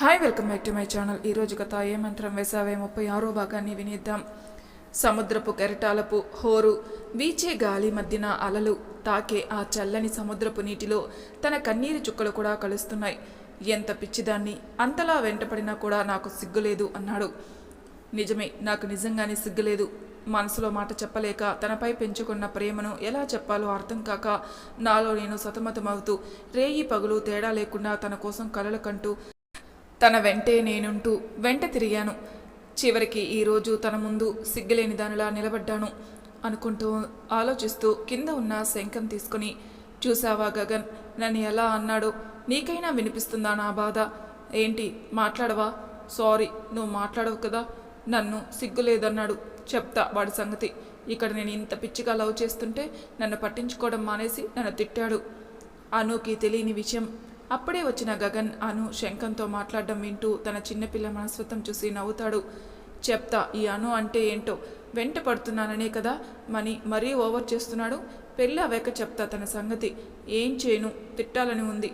Hi welcome back to my channel ఈరోజు కథ ఏ మంత్రం వేసావే? ముప్పై ఆరో భాగాన్ని వినిద్దాం. సముద్రపు కెరటాలపు హోరు వీచే గాలి మధ్యన అలలు తాకే ఆ చల్లని సముద్రపు నీటిలో తన కన్నీరు చుక్కలు కూడా కలుస్తున్నాయి. ఎంత పిచ్చిదాన్ని అంతలా వెంటపడినా కూడా నాకు సిగ్గులేదు అన్నాడు. నిజమే నాకు నిజంగానే సిగ్గులేదు. మనసులో మాట చెప్పలేక తనపై పెంచుకున్న ప్రేమను ఎలా చెప్పాలో అర్థం కాక నాలో నేను సతమతమవుతూ రేయి పగులు తేడా లేకుండా తన కోసం కలలు కంటూ తన వెంటే నేనుంటూ వెంట తిరిగాను. చివరికి ఈరోజు తన ముందు సిగ్గులేని దానిలా నిలబడ్డాను అనుకుంటూ ఆలోచిస్తూ కింద ఉన్న శంఖం తీసుకుని చూసావా గగన్ నన్ను ఎలా అన్నాడో? నీకైనా వినిపిస్తుందా నా బాధ? ఏంటి మాట్లాడవా? సారీ నువ్వు మాట్లాడవు కదా? నన్ను సిగ్గులేదన్నాడు చెప్తా వాడి సంగతి. ఇక్కడ నేను ఇంత పిచ్చిగా లవ్ చేస్తుంటే నన్ను పట్టించుకోవడం మానేసి నన్ను తిట్టాడు. అనుకి తెలియని విషయం అప్పుడే వచ్చిన గగన్ అను శంఖంతో మాట్లాడడం వింటూ తన చిన్నపిల్ల మనస్తత్వం చూసి నవ్వుతాడు. చెప్తా ఈ అను అంటే ఏంటో? వెంట పడుతున్నాననే కదా? మని మరీ ఓవర్ చేస్తున్నాడు? పెళ్ళి అవ్వక చెప్తా తన సంగతి. ఏం చేయను? తిట్టాలని ఉంది.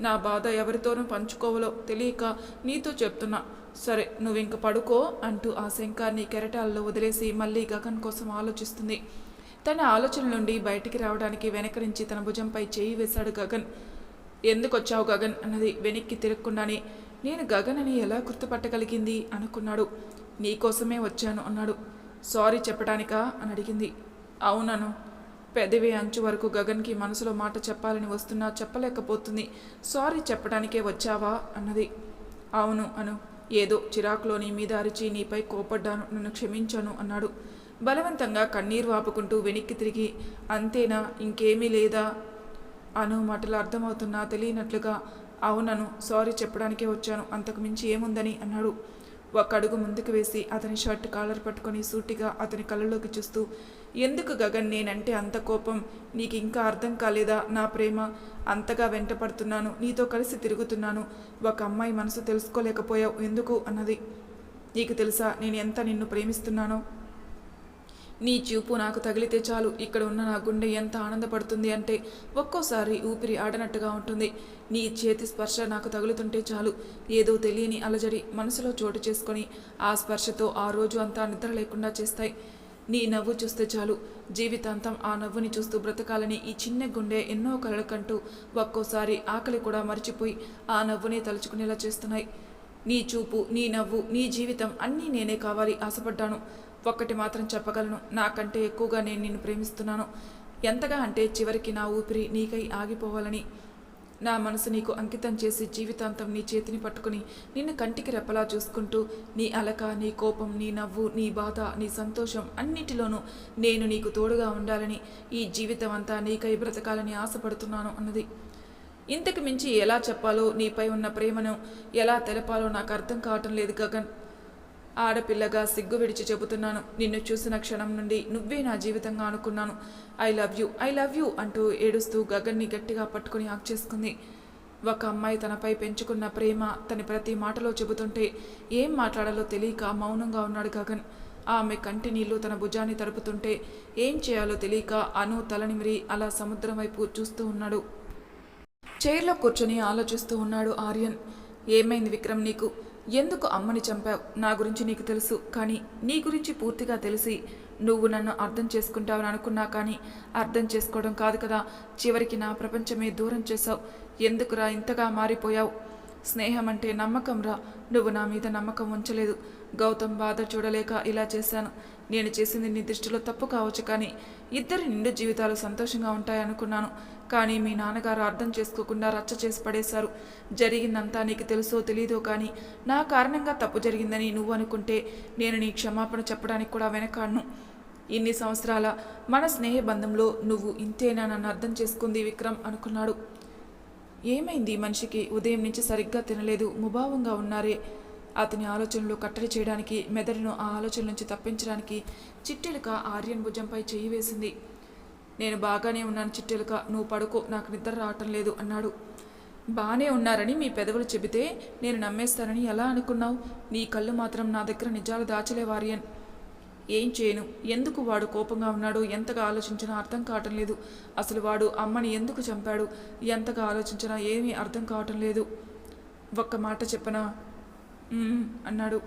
నా బాధ ఎవరితోనూ పంచుకోవాలో తెలియక నీతో చెప్తున్నా. సరే నువ్వు ఇంక పడుకో అంటూ ఆ శంఖాన్ని కెరటాల్లో వదిలేసి మళ్ళీ గగన్ కోసం ఆలోచిస్తుంది. తన ఆలోచన నుండి బయటికి రావడానికి వెనక నుంచి తన భుజంపై చేయి వేశాడు గగన్. ఎందుకు వచ్చావు గగన్ అన్నది వెనక్కి తిరగకుండానే. నేను గగన్ అని ఎలా గుర్తుపట్టగలిగింది అనుకున్నాడు. నీకోసమే వచ్చాను అన్నాడు. సారీ చెప్పడానికా అని అడిగింది. అవునను. పెదవి అంచు వరకు గగన్కి మనసులో మాట చెప్పాలని వస్తున్నా చెప్పలేకపోతుంది. సారీ చెప్పడానికే వచ్చావా అన్నది. అవును అను. ఏదో చిరాకులో నీ మీద అరిచి నీపై కోపడ్డాను. నన్ను క్షమించాను అన్నాడు. బలవంతంగా కన్నీరు ఆపుకుంటూ వెనక్కి తిరిగి అంతేనా? ఇంకేమీ లేదా? అను మాటలు అర్థమవుతున్నా తెలియనట్లుగా అవునను సారీ చెప్పడానికే వచ్చాను అంతకు మించి ఏముందని అన్నాడు. ఒక అడుగు ముందుకు వేసి అతని షర్ట్ కాలర్ పట్టుకొని సూటిగా అతని కళ్ళలోకి చూస్తూ ఎందుకు గగన్ నేనంటే అంత కోపం? నీకు ఇంకా అర్థం కాలేదా నా ప్రేమ? అంతగా వెంటపడుతున్నాను నీతో కలిసి తిరుగుతున్నాను. ఒక అమ్మాయి మనసు తెలుసుకోలేకపోయావు ఎందుకు? అన్నది. నీకు తెలుసా నేను ఎంత నిన్ను ప్రేమిస్తున్నానో? నీ చూపు నాకు తగిలితే చాలు. ఇక్కడ ఉన్న నా గుండె ఎంత ఆనందపడుతుంది అంటే ఒక్కోసారి ఊపిరి ఆడనట్టుగా ఉంటుంది. నీ చేతి స్పర్శ నాకు తగులుతుంటే చాలు. ఏదో తెలియని అలజడి మనసులో చోటు చేసుకొని ఆ స్పర్శతో ఆ రోజు అంతా నిద్ర లేకుండా చేస్తాయి. నీ నవ్వు చూస్తే చాలు. జీవితాంతం ఆ నవ్వుని చూస్తూ బ్రతకాలని ఈ చిన్న గుండె ఎన్నో కలలకంటూ ఒక్కోసారి ఆకలి కూడా మర్చిపోయి ఆ నవ్వుని తలుచుకునేలా చేస్తున్నాయి. నీ చూపు నీ నవ్వు నీ జీవితం అన్నీ నేనే కావాలి ఆశపడ్డాను. ఒక్కటి మాత్రం చెప్పగలను. నాకంటే ఎక్కువగా నేను నిన్ను ప్రేమిస్తున్నాను. ఎంతగా అంటే చివరికి నా ఊపిరి నీకై ఆగిపోవాలని. నా మనసు నీకు అంకితం చేసి జీవితాంతం నీ చేతిని పట్టుకుని నిన్ను కంటికి రెప్పలా చూసుకుంటూ నీ అలక నీ కోపం నీ నవ్వు నీ బాధ నీ సంతోషం అన్నిటిలోనూ నేను నీకు తోడుగా ఉండాలని ఈ జీవితం అంతా నీకై బ్రతకాలని ఆశపడుతున్నాను అన్నది. ఇంతకు మించి ఎలా చెప్పాలో నీపై ఉన్న ప్రేమను ఎలా తెలపాలో నాకు అర్థం కావటం లేదు గగన్. ఆడపిల్లగా సిగ్గు విడిచి చెబుతున్నాను. నిన్ను చూసిన క్షణం నుండి నువ్వే నా జీవితంగా అనుకున్నాను. I love you I love you అంటూ ఏడుస్తూ గగన్ని గట్టిగా పట్టుకుని ఆక్ చేసుకుంది. ఒక అమ్మాయి తనపై పెంచుకున్న ప్రేమ తన ప్రతి మాటలో చెబుతుంటే ఏం మాట్లాడాలో తెలియక మౌనంగా ఉన్నాడు గగన్. ఆమె కంటి నీళ్ళు తన భుజాన్ని తడుపుతుంటే ఏం చేయాలో తెలియక అను తలనిమిరి అలా సముద్రం వైపు చూస్తూ ఉన్నాడు. చైర్లో కూర్చొని ఆలోచిస్తూ ఉన్నాడు ఆర్యన్. ఏమైంది విక్రమ్ నీకు? ఎందుకు అమ్మని చంపావు? నా గురించి నీకు తెలుసు కానీ నీ గురించి పూర్తిగా తెలిసి నువ్వు నన్ను అర్థం చేసుకుంటావని అనుకున్నా కానీ అర్థం చేసుకోవడం కాదు కదా. చివరికి నా ప్రపంచమే దూరం చేశావు. ఎందుకురా ఇంతగా మారిపోయావు? స్నేహం అంటే నమ్మకం రా నువ్వు నా మీద నమ్మకం ఉంచలేదు. గౌతమ్ బాధ చూడలేక ఇలా చేశాను. నేను చేసింది నీ దృష్టిలో తప్పు కావచ్చు కానీ ఇద్దరి నిండు జీవితాలు సంతోషంగా ఉంటాయనుకున్నాను. కానీ మీ నాన్నగారు అర్థం చేసుకోకుండా రచ్చ చేసి పడేశారు. జరిగిందంతా నీకు తెలుసో తెలీదో కానీ నా కారణంగా తప్పు జరిగిందని నువ్వు అనుకుంటే నేను నీ క్షమాపణ చెప్పడానికి కూడా వెనకాడను. ఇన్ని సంవత్సరాల మన స్నేహ బంధంలో నువ్వు ఇంతేనా నన్ను అర్థం చేసుకుంది విక్రమ్ అనుకున్నాడు. ఏమైంది మనిషికి? ఉదయం నుంచి సరిగ్గా తినలేదు. ముభావంగా ఉన్నారే. అతని ఆలోచనలు కట్టడి చేయడానికి మెదడును ఆ ఆలోచన నుంచి తప్పించడానికి చిట్టెలుక ఆర్యన్ భుజంపై చేయి వేసింది. నేను బాగానే ఉన్నాను చిట్టెలుక నువ్వు పడుకో నాకు నిద్ర రావటం లేదు అన్నాడు. బాగానే ఉన్నారని మీ పెదవులు చెబితే నేను నమ్మేస్తానని ఎలా అనుకున్నావు? నీ కళ్ళు మాత్రం నా దగ్గర నిజాలు దాచలేవు ఆర్యన్. ఏం చేయను? ఎందుకు వాడు కోపంగా ఉన్నాడో ఎంతగా ఆలోచించినా అర్థం కావటం లేదు. అసలు వాడు అమ్మని ఎందుకు చంపాడు? ఎంతగా ఆలోచించినా ఏమీ అర్థం కావటం లేదు. ఒక్క మాట చెప్పనా? అన్నాడు.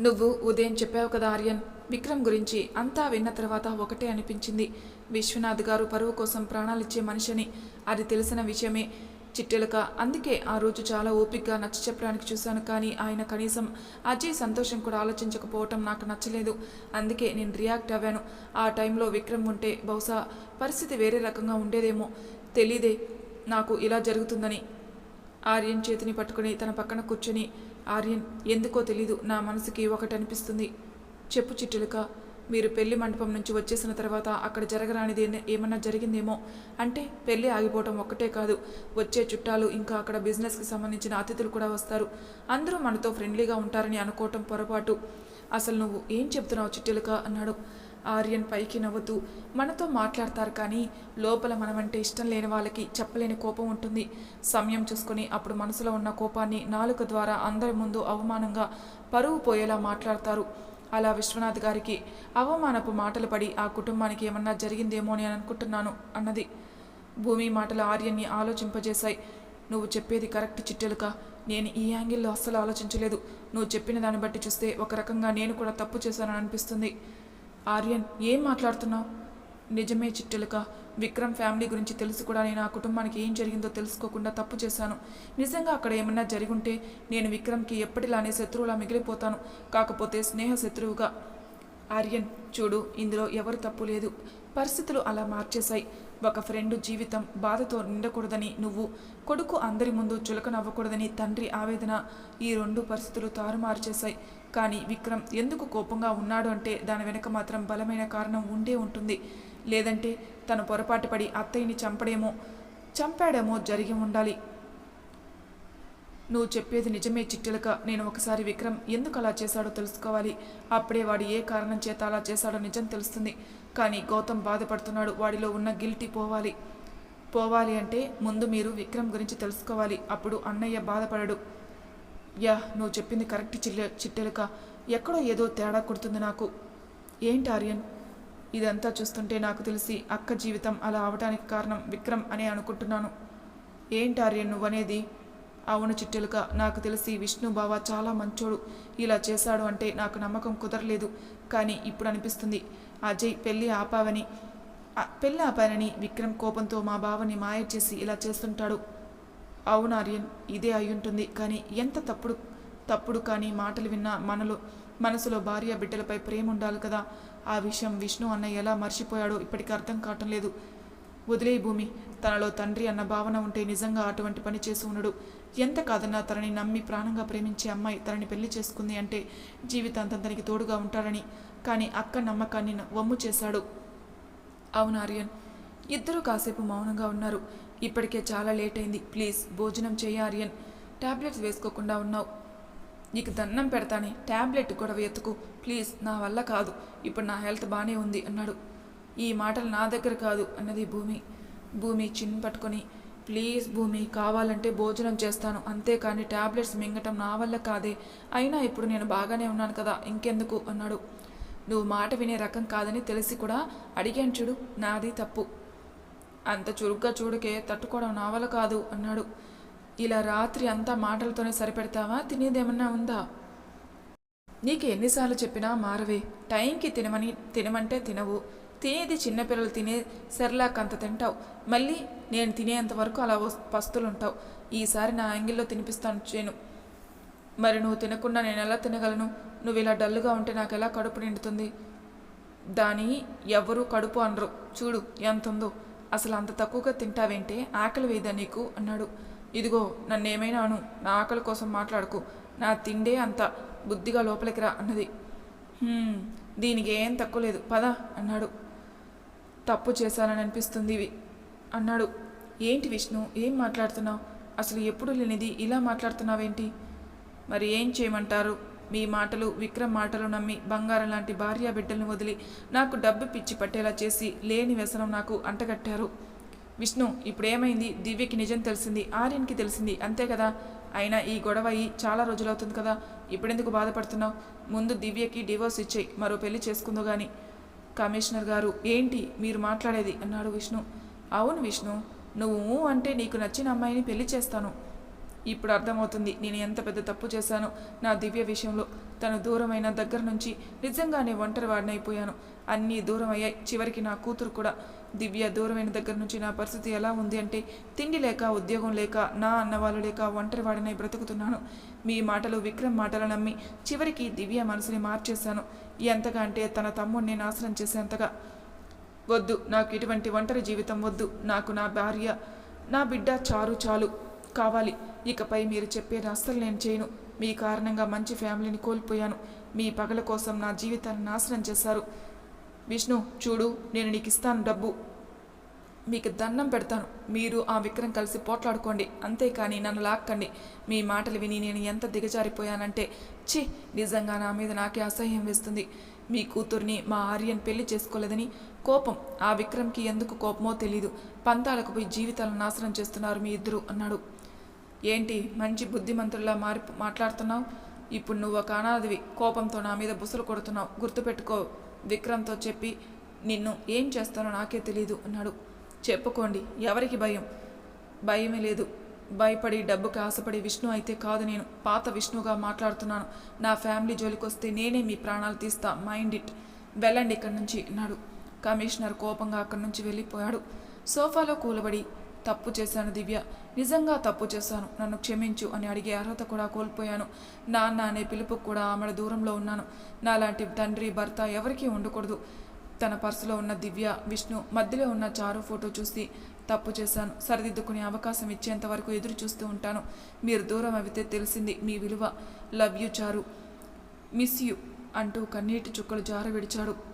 నువ్వు ఉదయం చెప్పావు కదా ఆర్యన్. విక్రమ్ గురించి అంతా విన్న తర్వాత ఒకటే అనిపించింది. విశ్వనాథ్ గారు పరువు కోసం ప్రాణాలిచ్చే మనిషిని. అది తెలిసిన విషయమే. చిట్టెలక అందుకే ఆ రోజు చాలా ఓపికగా నచ్చ చెప్పడానికి చూశాను. కానీ ఆయన కనీసం అజయ్ సంతోషం కూడా ఆలోచించకపోవటం నాకు నచ్చలేదు. అందుకే నేను రియాక్ట్ అవ్వాను. ఆ టైంలో విక్రమ్ ఉంటే బహుశా పరిస్థితి వేరే రకంగా ఉండేదేమో. తెలీదే నాకు ఇలా జరుగుతుందని. ఆర్యన్ చేతిని పట్టుకుని తన పక్కన కూర్చొని ఆర్యన్ ఎందుకో తెలీదు నా మనసుకి ఒకటి అనిపిస్తుంది చెప్పు చిట్టులక మీరు పెళ్ళి మండపం నుంచి వచ్చేసిన తర్వాత అక్కడ జరగరానిది ఏమన్నా జరిగిందేమో? అంటే పెళ్ళి ఆగిపోవటం ఒక్కటే కాదు వచ్చే చుట్టాలు ఇంకా అక్కడ బిజినెస్కి సంబంధించిన అతిథులు కూడా వస్తారు. అందరూ మనతో ఫ్రెండ్లీగా ఉంటారని అనుకోవటం పొరపాటు. అసలు నువ్వు ఏం చెప్తున్నావు చిట్టులక? అన్నాడు. ఆర్యన్ పైకి నవ్వుతూ మనతో మాట్లాడతారు కానీ లోపల మనమంటే ఇష్టం లేని వాళ్ళకి చెప్పలేని కోపం ఉంటుంది. సమయం చూసుకుని అప్పుడు మనసులో ఉన్న కోపాన్ని నాలుక ద్వారా అందరి ముందు అవమానంగా పరువు పోయేలా మాట్లాడతారు. అలా విశ్వనాథ్ గారికి అవమానపు మాటలు పడి ఆ కుటుంబానికి ఏమన్నా జరిగిందేమో అని అనుకుంటున్నాను అన్నది. భూమి మాటలు ఆర్యన్ని ఆలోచింపజేశాయి. నువ్వు చెప్పేది కరెక్ట్ చిట్టెలుక. నేను ఈ యాంగిల్లో అస్సలు ఆలోచించలేదు. నువ్వు చెప్పిన దాన్ని బట్టి చూస్తే ఒక రకంగా నేను కూడా తప్పు చేశానని అనిపిస్తుంది. ఆర్యన్ ఏం మాట్లాడుతున్నావు? నిజమే చిట్టెలుక. విక్రమ్ ఫ్యామిలీ గురించి తెలుసు కూడా. నేను ఆ కుటుంబానికి ఏం జరిగిందో తెలుసుకోకుండా తప్పు చేశాను. నిజంగా అక్కడ ఏమన్నా జరిగుంటే నేను విక్రమ్కి ఎప్పటిలానే శత్రువులా మిగిలిపోతాను. కాకపోతే స్నేహ శత్రువుగా. ఆర్యన్ చూడు ఇందులో ఎవరు తప్పు లేదు. పరిస్థితులు అలా మార్చేశాయి. ఒక ఫ్రెండ్ జీవితం బాధతో నిండకూడదని నువ్వు కొడుకు అందరి ముందు చులకనవ్వకూడదని తండ్రి ఆవేదన ఈ రెండు పరిస్థితులు తారుమారు చేశాయి. కానీ విక్రమ్ ఎందుకు కోపంగా ఉన్నాడు అంటే దాని వెనుక మాత్రం బలమైన కారణం ఉండే ఉంటుంది. లేదంటే తను పొరపాటు పడి అత్తయ్యని చంపడేమో చంపాడేమో జరిగి ఉండాలి. నువ్వు చెప్పేది నిజమే చిట్టెలక. నేను ఒకసారి విక్రమ్ ఎందుకు అలా చేశాడో తెలుసుకోవాలి. అప్పుడే వాడు ఏ కారణం చేత అలా చేశాడో నిజం తెలుస్తుంది. కానీ గౌతమ్ బాధపడుతున్నాడు. వాడిలో ఉన్న గిల్టీ పోవాలి. పోవాలి అంటే ముందు మీరు విక్రమ్ గురించి తెలుసుకోవాలి. అప్పుడు అన్నయ్య బాధపడడు. యా నువ్వు చెప్పింది కరెక్ట్ చిల్లె చిట్టెలక. ఎక్కడో ఏదో తేడా కొడుతుంది నాకు. ఏంటి ఆర్యన్? ఇదంతా చూస్తుంటే నాకు తెలిసి అక్క జీవితం అలా అవటానికి కారణం విక్రమ్ అనే అనుకుంటున్నాను. ఏంటి ఆర్యన్ నువ్వనేది? అవును చిట్టెలుక నాకు తెలిసి విష్ణు బావ చాలా మంచోడు. ఇలా చేశాడు అంటే నాకు నమ్మకం కుదరలేదు. కానీ ఇప్పుడు అనిపిస్తుంది. అజయ్ పెళ్ళి ఆపావని పెళ్ళి ఆపానని విక్రమ్ కోపంతో మా బావని మాయ చేసి ఇలా చేస్తుంటాడు. అవును ఆర్యన్ ఇదే అయ్యుంటుంది. కానీ ఎంత తప్పుడు తప్పుడు కానీ మాటలు విన్నా మనలో మనసులో భార్య బిడ్డలపై ప్రేమ ఉండాలి కదా? ఆ విషయం విష్ణు అన్న ఎలా మర్చిపోయాడో ఇప్పటికీ అర్థం కావటం లేదు. వదిలే భూమి. తనలో తండ్రి అన్న భావన ఉంటే నిజంగా అటువంటి పని చేసి ఉండడు. ఎంత కాదన్నా తనని నమ్మి ప్రాణంగా ప్రేమించే అమ్మాయి తనని పెళ్ళి చేసుకుంది అంటే జీవితాంతం తనకి తోడుగా ఉంటాడని. కానీ అక్క నమ్మకాన్ని న- వమ్ము చేశాడు. అవును ఆర్యన్ ఇద్దరూ కాసేపు మౌనంగా ఉన్నారు. ఇప్పటికే చాలా లేట్ అయింది. ప్లీజ్ భోజనం చేయి ఆర్యన్. ట్యాబ్లెట్స్ వేసుకోకుండా ఉన్నావు. నీకు దండం పెడతానే. ట్యాబ్లెట్ కూడా ఎత్తుకు. ప్లీజ్ నా వల్ల కాదు. ఇప్పుడు నా హెల్త్ బాగానే ఉంది అన్నాడు. ఈ మాటలు నా దగ్గర కాదు అన్నది భూమి. భూమి చిన్ పట్టుకొని ప్లీజ్ భూమి కావాలంటే భోజనం చేస్తాను. అంతేకాని ట్యాబ్లెట్స్ మింగటం నా వల్ల కాదే. అయినా ఇప్పుడు నేను బాగానే ఉన్నాను కదా ఇంకెందుకు? అన్నాడు. నువ్వు మాట వినే రకం కాదని తెలిసి కూడా అడిగాను చూడు. నాది తప్పు. అంత చురుగ్గా చూడకే తట్టుకోవడం నా వల్ల కాదు అన్నాడు. ఇలా రాత్రి అంతా మాటలతోనే సరిపెడతావా? తినేదేమన్నా ఉందా? నీకు ఎన్నిసార్లు చెప్పినా మారవే. టైంకి తినమని తినమంటే తినవు. తినేది చిన్నపిల్లలు తినే సెర్లాక్ అంత తింటావు. మళ్ళీ నేను తినేంత వరకు అలా పస్తులుంటావు. ఈసారి నా యాంగిల్లో తినిపిస్తాను చేను. మరి నువ్వు తినకుండా నేను ఎలా తినగలను? నువ్వు ఇలా డల్లుగా ఉంటే నాకు ఎలా కడుపు నిండుతుంది? దాని ఎవరు కడుపు అనరు. చూడు ఎంత ఉందో అసలు అంత తక్కువగా తింటావేంటే? ఆకలి వేయదా నీకు? అన్నాడు. ఇదిగో నన్నేమైనా అను. నా ఆకలి కోసం మాట్లాడుకు. నా తిండే అంత బుద్ధిగా లోపలికి రా అన్నది. దీనికి ఏం తక్కువ లేదు. పద అన్నాడు. తప్పు చేశానని అనిపిస్తుంది ఇవి అన్నాడు. ఏంటి విష్ణు ఏం మాట్లాడుతున్నావు? అసలు ఎప్పుడు లేనిది ఇలా మాట్లాడుతున్నావేంటి? మరి ఏం చేయమంటారు? మీ మాటలు విక్రమ్ మాటలు నమ్మి బంగారం లాంటి భార్య బిడ్డలను వదిలి నాకు డబ్బు పిచ్చి పట్టేలా చేసి లేని వ్యసనం నాకు అంటగట్టారు. విష్ణు ఇప్పుడు ఏమైంది దివ్యకి నిజం తెలిసింది ఆర్యన్కి తెలిసింది అంతే కదా? అయినా ఈ గొడవ అయ్యి చాలా రోజులవుతుంది కదా? ఇప్పుడెందుకు బాధపడుతున్నావు? ముందు దివ్యకి డివోర్స్ ఇచ్చేయి మరో పెళ్ళి చేసుకుందో గాని. కమిషనర్ గారు ఏంటి మీరు మాట్లాడేది? అన్నాడు విష్ణు. అవును విష్ణు నువ్వు అంటే నీకు నచ్చిన అమ్మాయిని పెళ్ళి చేస్తాను. ఇప్పుడు అర్థమవుతుంది నేను ఎంత పెద్ద తప్పు చేశానో. నా దివ్య విషయంలో తను దూరమైన దగ్గర నుంచి నిజంగానే ఒంటరి వాడినైపోయాను. అన్నీ దూరం అయ్యాయి చివరికి నా కూతురు కూడా దివ్య దూరమైన దగ్గర నుంచి నా పరిస్థితి ఎలా ఉంది అంటే తిండి లేక ఉద్యోగం లేక నా అన్నవాళ్ళు లేక ఒంటరి వాడినై బ్రతుకుతున్నాను. మీ మాటలు విక్రమ్ మాటలు నమ్మి చివరికి దివ్య మనసుని మార్చేశాను. ఎంతగా అంటే తన తమ్ముడిని నాశనం చేసేంతగా. వద్దు నాకు ఇటువంటి ఒంటరి జీవితం వద్దు. నాకు నా భార్య నా బిడ్డ చారు చాలు. కావాలి. ఇకపై మీరు చెప్పేది అస్సలు నేను చేయను. మీ కారణంగా మంచి ఫ్యామిలీని కోల్పోయాను. మీ పగల కోసం నా జీవితాన్ని నాశనం చేశారు. విష్ణు చూడు నేను నీకు ఇస్తాను డబ్బు. మీకు దండం పెడతాను. మీరు ఆ విక్రమ్ కలిసి పోట్లాడుకోండి. అంతేకాని నన్ను లాక్కండి. మీ మాటలు విని నేను ఎంత దిగజారిపోయానంటే ఛీ! నిజంగా నా మీద నాకే అసహ్యం వేస్తుంది. మీ కూతుర్ని మా ఆర్యన్ పెళ్ళి చేసుకోలేదని కోపం. ఆ విక్రమ్కి ఎందుకు కోపమో తెలీదు. పంతాలకు పోయి జీవితాలను నాశనం చేస్తున్నారు మీ ఇద్దరు అన్నాడు. ఏంటి మంచి బుద్ధిమంతుల్లా మారి మాట్లాడుతున్నావు? ఇప్పుడు నువ్వు ఒక అనాథవి కోపంతో నా మీద బుసలు కొడుతున్నావు. గుర్తుపెట్టుకో విక్రమ్తో చెప్పి నిన్ను ఏం చేస్తానో నాకే తెలీదు అన్నాడు. చెప్పుకోండి ఎవరికి భయం? భయమే లేదు. భయపడి డబ్బుకి ఆశపడి విష్ణు అయితే కాదు నేను. పాత విష్ణుగా మాట్లాడుతున్నాను. నా ఫ్యామిలీ జోలికొస్తే నేనే మీ ప్రాణాలు తీస్తా. Mind it. వెళ్ళండి ఇక్కడి నుంచి అన్నాడు. కమిషనర్ కోపంగా అక్కడి నుంచి వెళ్ళిపోయాడు. సోఫాలో కూలబడి తప్పు చేశాను దివ్య. నిజంగా తప్పు చేశాను. నన్ను క్షమించు అని అడిగే అర్హత కూడా కోల్పోయాను. నాన్న అనే పిలుపుకు కూడా ఆమెడ దూరంలో ఉన్నాను. నాలాంటి తండ్రి భర్త ఎవరికీ ఉండకూడదు. తన పర్సులో ఉన్న దివ్య విష్ణు మధ్యలో ఉన్న చారు ఫోటో చూసి తప్పు చేశాను. సరిదిద్దుకునే అవకాశం ఇచ్చేంత వరకు ఎదురు చూస్తూ ఉంటాను. మీరు దూరం అవితే తెలిసింది మీ విలువ. Love you Charu. Miss you అంటూ కన్నీటి చుక్కలు జార విడిచాడు